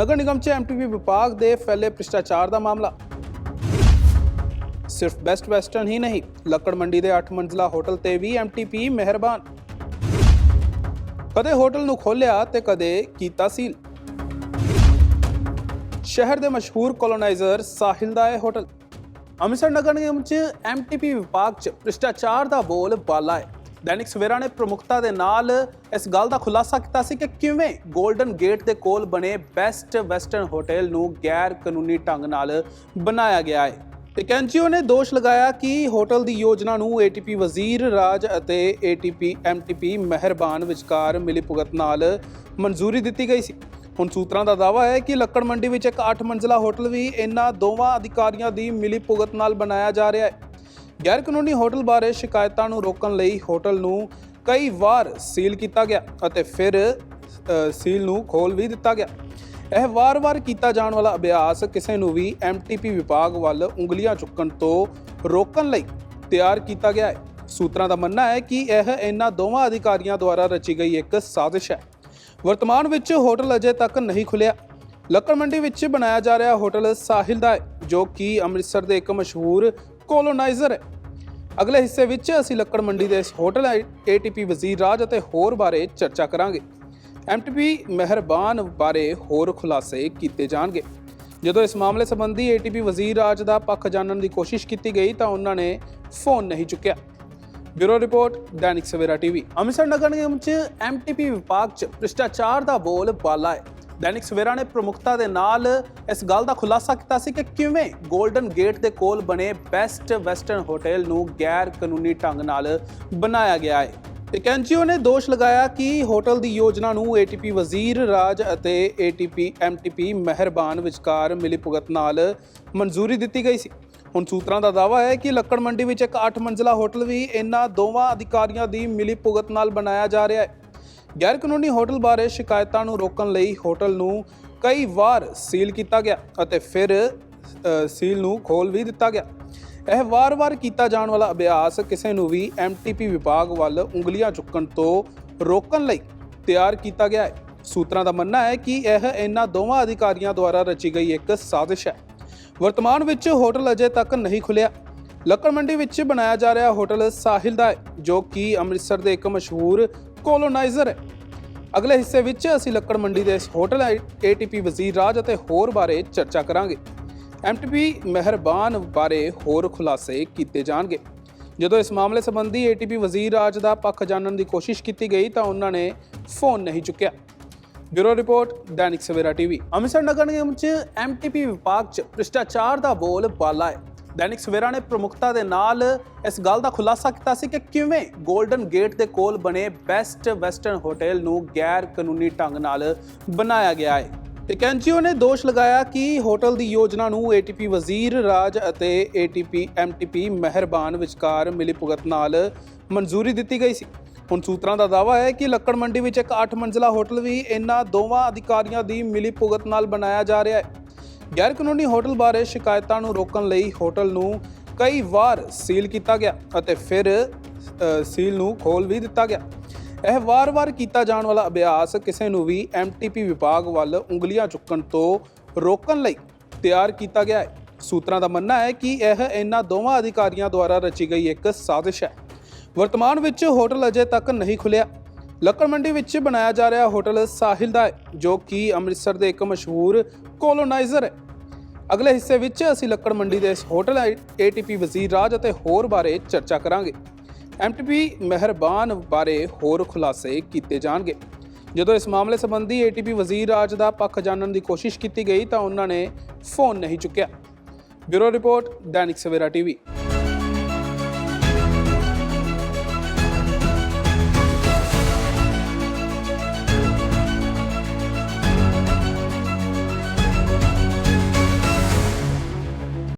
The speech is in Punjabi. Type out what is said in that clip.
ਨਗਰ ਨਿਗਮ 'ਚ ਐਮਟੀਪੀ ਵਿਭਾਗ ਦੇ ਫੈਲੇ ਭ੍ਰਿਸ਼ਟਾਚਾਰ ਦਾ ਮਾਮਲਾ। ਸਿਰਫ ਬੈਸਟ ਵੈਸਟਰਨ ਹੀ ਨਹੀਂ, ਲੱਕੜ ਮੰਡੀ ਦੇ 8 ਮੰਜ਼ਲਾ ਹੋਟਲ ਤੇ ਵੀ ਐਮਟੀਪੀ ਮਿਹਰਬਾਨ। ਕਦੇ ਹੋਟਲ ਨੂੰ ਖੋਲ੍ਹਿਆ ਤੇ ਕਦੇ ਕੀਤਾ ਸੀਲ। ਸ਼ਹਿਰ ਦੇ ਮਸ਼ਹੂਰ ਕੋਲੋਨਾਈਜ਼ਰ ਸਾਹਿਲ ਦਾ ਇਹ ਹੋਟਲ। ਅੰਮ੍ਰਿਤਸਰ ਨਗਰ ਨਿਗਮ ਚ ਐਮਟੀਪੀ ਵਿਭਾਗ ਚ ਭ੍ਰਿਸ਼ਟਾਚਾਰ ਦਾ ਬੋਲ ਬਾਲਾ ਹੈ। ਦੈਨਿਕ ਸਵੇਰਾ ਨੇ ਪ੍ਰਮੁਖਤਾ ਦੇ ਨਾਲ ਇਸ ਗੱਲ ਦਾ ਖੁਲਾਸਾ ਕੀਤਾ ਸੀ ਕਿ ਕਿਵੇਂ 골ਡਨ ਗੇਟ ਦੇ ਕੋਲ ਬਣੇ ਬੈਸਟ ਵੈਸਟਰਨ ਹੋਟਲ ਨੂੰ ਗੈਰ ਕਾਨੂੰਨੀ ਢੰਗ ਨਾਲ ਬਣਾਇਆ ਗਿਆ ਹੈ। ਇੱਕ ਐਨਜੀਓ ਨੇ ਦੋਸ਼ ਲਗਾਇਆ ਕਿ ਹੋਟਲ ਦੀ ਯੋਜਨਾ ਨੂੰ ਏਟੀਪੀ ਵਜ਼ੀਰ ਰਾਜ ਅਤੇ ਏਟੀਪੀ ਐਮਟੀਪੀ ਮਹਿਰਬਾਨ ਵਿਚਕਾਰ ਮਿਲੀਭੁਗਤ ਨਾਲ ਮਨਜ਼ੂਰੀ ਦਿੱਤੀ ਗਈ ਸੀ। ਹੁਣ ਸੂਤਰਾਂ ਦਾ ਦਾਅਵਾ ਹੈ ਕਿ ਲੱਕੜ ਮੰਡੀ ਵਿੱਚ ਇੱਕ 8 ਮੰਜ਼ਲਾ ਹੋਟਲ ਵੀ ਇਹਨਾਂ ਦੋਵਾਂ ਅਧਿਕਾਰੀਆਂ ਦੀ ਮਿਲੀਭੁਗਤ ਨਾਲ ਬਣਾਇਆ ਜਾ ਰਿਹਾ ਹੈ। ਗੈਰ ਕਾਨੂੰਨੀ ਹੋਟਲ ਬਾਰੇ ਸ਼ਿਕਾਇਤਾਂ ਨੂੰ ਰੋਕਣ ਲਈ ਹੋਟਲ ਨੂੰ ਕਈ ਵਾਰ ਸੀਲ ਕੀਤਾ ਗਿਆ ਅਤੇ ਫਿਰ ਸੀਲ ਨੂੰ ਖੋਲ ਵੀ ਦਿੱਤਾ ਗਿਆ। ਇਹ ਵਾਰ-ਵਾਰ ਕੀਤਾ ਜਾਣ ਵਾਲਾ ਅਭਿਆਸ ਕਿਸੇ ਨੂੰ ਵੀ ਐਮਟੀਪੀ ਵਿਭਾਗ ਵੱਲ ਉਂਗਲੀਆਂ ਚੁੱਕਣ ਤੋਂ ਰੋਕਣ ਲਈ ਤਿਆਰ ਕੀਤਾ ਗਿਆ ਹੈ। ਸੂਤਰਾਂ ਦਾ ਮੰਨਣਾ ਹੈ ਕਿ ਇਹ ਇਹਨਾਂ ਦੋਵਾਂ ਅਧਿਕਾਰੀਆਂ ਦੁਆਰਾ ਰਚੀ ਗਈ ਇੱਕ ਸਾਜ਼ਿਸ਼ ਹੈ। ਵਰਤਮਾਨ ਵਿੱਚ ਹੋਟਲ ਅਜੇ ਤੱਕ ਨਹੀਂ ਖੁੱਲਿਆ ਲੱਕੜ ਮੰਡੀ ਵਿੱਚ ਬਣਾਇਆ ਜਾ ਰਿਹਾ ਹੋਟਲ ਸਾਹਿਲ ਦਾ ਹੈ, ਜੋ ਕਿ ਅੰਮ੍ਰਿਤਸਰ ਦੇ ਇੱਕ ਮਸ਼ਹੂਰ ਕੋਲੋਨਾਈਜ਼ਰ ਹੈ। ਅਗਲੇ ਹਿੱਸੇ ਵਿੱਚ ਅਸੀਂ ਲੱਕੜ ਮੰਡੀ ਦੇ ਇਸ ਹੋਟਲ ਏਟੀਪੀ ਵਜ਼ੀਰ ਰਾਜ ਅਤੇ ਹੋਰ ਬਾਰੇ ਚਰਚਾ ਕਰਾਂਗੇ। ਐਮਟੀਪੀ ਮਹਿਰਬਾਨ ਬਾਰੇ ਹੋਰ ਖੁਲਾਸੇ ਕੀਤੇ ਜਾਣਗੇ। ਜਦੋਂ ਇਸ ਮਾਮਲੇ ਸੰਬੰਧੀ ਏਟੀਪੀ ਵਜ਼ੀਰ ਰਾਜ ਦਾ ਪੱਖ ਜਾਣਨ ਦੀ ਕੋਸ਼ਿਸ਼ ਕੀਤੀ ਗਈ ਤਾਂ ਉਹਨਾਂ ਨੇ ਫੋਨ ਨਹੀਂ ਚੁੱਕਿਆ। Bureau report, Dainik Savera TV Amritsar ਨਗਰ ਨਿਗਮ ਚ ਐਮਟੀਪੀ ਵਿਭਾਗ ਚ ਭ੍ਰਿਸ਼ਟਾਚਾਰ ਦਾ ਬੋਲ ਬਾਲਾ ਹੈ। ਦੈਨਿਕ ਸਵੇਰਾ ਨੇ ਪ੍ਰਮੁਖਤਾ ਦੇ ਨਾਲ ਇਸ ਗੱਲ ਦਾ ਖੁਲਾਸਾ ਕੀਤਾ ਸੀ ਕਿ ਕਿਵੇਂ 골ਡਨ ਗੇਟ ਦੇ ਕੋਲ ਬਣੇ ਬੈਸਟ ਵੈਸਟਰਨ ਹੋਟਲ ਨੂੰ ਗੈਰ ਕਾਨੂੰਨੀ ਢੰਗ ਨਾਲ ਬਣਾਇਆ ਗਿਆ ਹੈ। ਇੱਕ ਐਨਜੀਓ ਨੇ ਦੋਸ਼ ਲਗਾਇਆ ਕਿ ਹੋਟਲ ਦੀ ਯੋਜਨਾ ਨੂੰ ਏਟੀਪੀ ਵਜ਼ੀਰ ਰਾਜ ਅਤੇ ਏਟੀਪੀ ਐਮਟੀਪੀ ਮਹਿਰਬਾਨ ਵਿਚਕਾਰ ਮਿਲੀਭੁਗਤ ਨਾਲ ਮਨਜ਼ੂਰੀ ਦਿੱਤੀ ਗਈ ਸੀ। ਹੁਣ ਸੂਤਰਾਂ ਦਾ ਦਾਅਵਾ ਹੈ ਕਿ ਲੱਕੜ ਮੰਡੀ ਵਿੱਚ ਇੱਕ 8 ਮੰਜ਼ਲਾ ਹੋਟਲ ਵੀ ਇਹਨਾਂ ਦੋਵਾਂ ਅਧਿਕਾਰੀਆਂ ਦੀ ਮਿਲੀਭੁਗਤ ਨਾਲ ਬਣਾਇਆ ਜਾ ਰਿਹਾ ਹੈ। ਗੈਰ ਕਾਨੂੰਨੀ ਹੋਟਲ ਬਾਰੇ ਸ਼ਿਕਾਇਤਾਂ ਨੂੰ ਰੋਕਣ ਲਈ ਹੋਟਲ ਨੂੰ ਕਈ ਵਾਰ ਸੀਲ ਕੀਤਾ ਗਿਆ ਅਤੇ ਫਿਰ ਸੀਲ ਨੂੰ ਖੋਲ ਵੀ ਦਿੱਤਾ ਗਿਆ। ਇਹ ਵਾਰ-ਵਾਰ ਕੀਤਾ ਜਾਣ ਵਾਲਾ ਅਭਿਆਸ ਕਿਸੇ ਨੂੰ ਵੀ ਐਮਟੀਪੀ ਵਿਭਾਗ ਵੱਲ ਉਂਗਲੀਆਂ ਚੁੱਕਣ ਤੋਂ ਰੋਕਣ ਲਈ ਤਿਆਰ ਕੀਤਾ ਗਿਆ ਹੈ। ਸੂਤਰਾਂ ਦਾ ਮੰਨਣਾ ਹੈ ਕਿ ਇਹ ਇਹਨਾਂ ਦੋਵਾਂ ਅਧਿਕਾਰੀਆਂ ਦੁਆਰਾ ਰਚੀ ਗਈ ਇੱਕ ਸਾਜ਼ਿਸ਼ ਹੈ। ਵਰਤਮਾਨ ਵਿੱਚ ਹੋਟਲ ਅਜੇ ਤੱਕ ਨਹੀਂ ਖੁੱਲਿਆ ਲੱਕੜ ਮੰਡੀ ਵਿੱਚ ਬਣਾਇਆ ਜਾ ਰਿਹਾ ਹੋਟਲ ਸਾਹਿਲ ਦਾ ਹੈ, ਜੋ ਕਿ ਅੰਮ੍ਰਿਤਸਰ ਦੇ ਇੱਕ ਮਸ਼ਹੂਰ ਕੋਲੋਨਾਈਜ਼ਰ ਹੈ। ਅਗਲੇ ਹਿੱਸੇ ਵਿੱਚ ਅਸੀਂ ਲੱਕੜ ਮੰਡੀ ਦੇ ਇਸ ਹੋਟਲ ਏਟੀਪੀ ਵਜ਼ੀਰ ਰਾਜ ਅਤੇ ਹੋਰ ਬਾਰੇ ਚਰਚਾ ਕਰਾਂਗੇ। ਐਮਟੀਪੀ ਮਹਿਰਬਾਨ ਬਾਰੇ ਹੋਰ ਖੁਲਾਸੇ ਕੀਤੇ ਜਾਣਗੇ। ਜਦੋਂ ਇਸ ਮਾਮਲੇ ਸੰਬੰਧੀ ਏਟੀਪੀ ਵਜ਼ੀਰ ਰਾਜ ਦਾ ਪੱਖ ਜਾਣਨ ਦੀ ਕੋਸ਼ਿਸ਼ ਕੀਤੀ ਗਈ ਤਾਂ ਉਹਨਾਂ ਨੇ ਫੋਨ ਨਹੀਂ ਚੁੱਕਿਆ। Bureau report, Dainik Savera TV Amritsar ਨਗਰ ਨਿਗਮ ਚ ਐਮਟੀਪੀ ਵਿਭਾਗ ਚ ਭ੍ਰਿਸ਼ਟਾਚਾਰ ਦਾ ਬੋਲ ਬਾਲਾ ਹੈ। ਦੈਨਿਕ ਸਵੇਰਾ ਨੇ ਪ੍ਰਮੁਖਤਾ ਦੇ ਨਾਲ ਇਸ ਗੱਲ ਦਾ ਖੁਲਾਸਾ ਕੀਤਾ ਸੀ ਕਿ ਕਿਵੇਂ 골ਡਨ ਗੇਟ ਦੇ ਕੋਲ ਬਣੇ ਬੈਸਟ ਵੈਸਟਰਨ ਹੋਟਲ ਨੂੰ ਗੈਰ ਕਾਨੂੰਨੀ ਢੰਗ ਨਾਲ ਬਣਾਇਆ ਗਿਆ ਹੈ। ਇੱਕ ਐਨਜੀਓ ਨੇ ਦੋਸ਼ ਲਗਾਇਆ ਕਿ ਹੋਟਲ ਦੀ ਯੋਜਨਾ ਨੂੰ ਏਟੀਪੀ ਵਜ਼ੀਰ, ਰਾਜ ਅਤੇ ਏਟੀਪੀ ਐਮਟੀਪੀ ਮਹਿਰਬਾਨ ਵਿਚਕਾਰ ਮਿਲੀਭੁਗਤ ਨਾਲ ਮਨਜ਼ੂਰੀ ਦਿੱਤੀ ਗਈ ਸੀ। ਹੁਣ ਸੂਤਰਾਂ ਦਾ ਦਾਅਵਾ ਹੈ ਕਿ ਲੱਕੜ ਮੰਡੀ ਵਿੱਚ ਇੱਕ 8 ਮੰਜ਼ਲਾ ਹੋਟਲ ਵੀ ਇਹਨਾਂ ਦੋਵਾਂ ਅਧਿਕਾਰੀਆਂ ਦੀ ਮਿਲੀਭੁਗਤ ਨਾਲ ਬਣਾਇਆ ਜਾ ਰਿਹਾ ਹੈ। ਗੈਰ ਕਾਨੂੰਨੀ ਹੋਟਲ ਬਾਰੇ ਸ਼ਿਕਾਇਤਾਂ ਨੂੰ ਰੋਕਣ ਲਈ ਹੋਟਲ ਨੂੰ ਕਈ ਵਾਰ ਸੀਲ ਕੀਤਾ ਗਿਆ ਅਤੇ ਫਿਰ ਸੀਲ ਨੂੰ ਖੋਲ ਵੀ ਦਿੱਤਾ ਗਿਆ। ਇਹ ਵਾਰ-ਵਾਰ ਕੀਤਾ ਜਾਣ ਵਾਲਾ ਅਭਿਆਸ ਕਿਸੇ ਨੂੰ ਵੀ ਐਮਟੀਪੀ ਵਿਭਾਗ ਵੱਲ ਉਂਗਲੀਆਂ ਚੁੱਕਣ ਤੋਂ ਰੋਕਣ ਲਈ ਤਿਆਰ ਕੀਤਾ ਗਿਆ ਹੈ। ਸੂਤਰਾਂ ਦਾ ਮੰਨਣਾ ਹੈ ਕਿ ਇਹ ਇਹਨਾਂ ਦੋਵਾਂ ਅਧਿਕਾਰੀਆਂ ਦੁਆਰਾ ਰਚੀ ਗਈ ਇੱਕ ਸਾਜ਼ਿਸ਼ ਹੈ। ਵਰਤਮਾਨ ਵਿੱਚ ਹੋਟਲ ਅਜੇ ਤੱਕ ਨਹੀਂ ਖੁੱਲਿਆ ਲੱਕੜ ਮੰਡੀ ਵਿੱਚ ਬਣਾਇਆ ਜਾ ਰਿਹਾ ਹੋਟਲ ਸਾਹਿਲ ਦਾ ਹੈ ਜੋ ਕਿ ਅੰਮ੍ਰਿਤਸਰ ਦੇ ਇੱਕ ਮਸ਼ਹੂਰ ਕੋਲੋਨਾਈਜ਼ਰ ਹੈ। ਅਗਲੇ ਹਿੱਸੇ ਵਿੱਚ ਅਸੀਂ ਲੱਕੜ ਮੰਡੀ ਦੇ ਇਸ ਹੋਟਲ ਏਟੀਪੀ ਵਜ਼ੀਰ ਰਾਜ ਅਤੇ ਹੋਰ ਬਾਰੇ ਚਰਚਾ ਕਰਾਂਗੇ। ਐਮਟੀਪੀ ਮਹਿਰਬਾਨ ਬਾਰੇ ਹੋਰ ਖੁਲਾਸੇ ਕੀਤੇ ਜਾਣਗੇ। ਜਦੋਂ ਇਸ ਮਾਮਲੇ ਸੰਬੰਧੀ ਏਟੀਪੀ ਵਜ਼ੀਰ ਰਾਜ ਦਾ ਪੱਖ ਜਾਣਨ ਦੀ ਕੋਸ਼ਿਸ਼ ਕੀਤੀ ਗਈ ਤਾਂ ਉਹਨਾਂ ਨੇ ਫੋਨ ਨਹੀਂ ਚੁੱਕਿਆ। Bureau report, Dainik Savera TV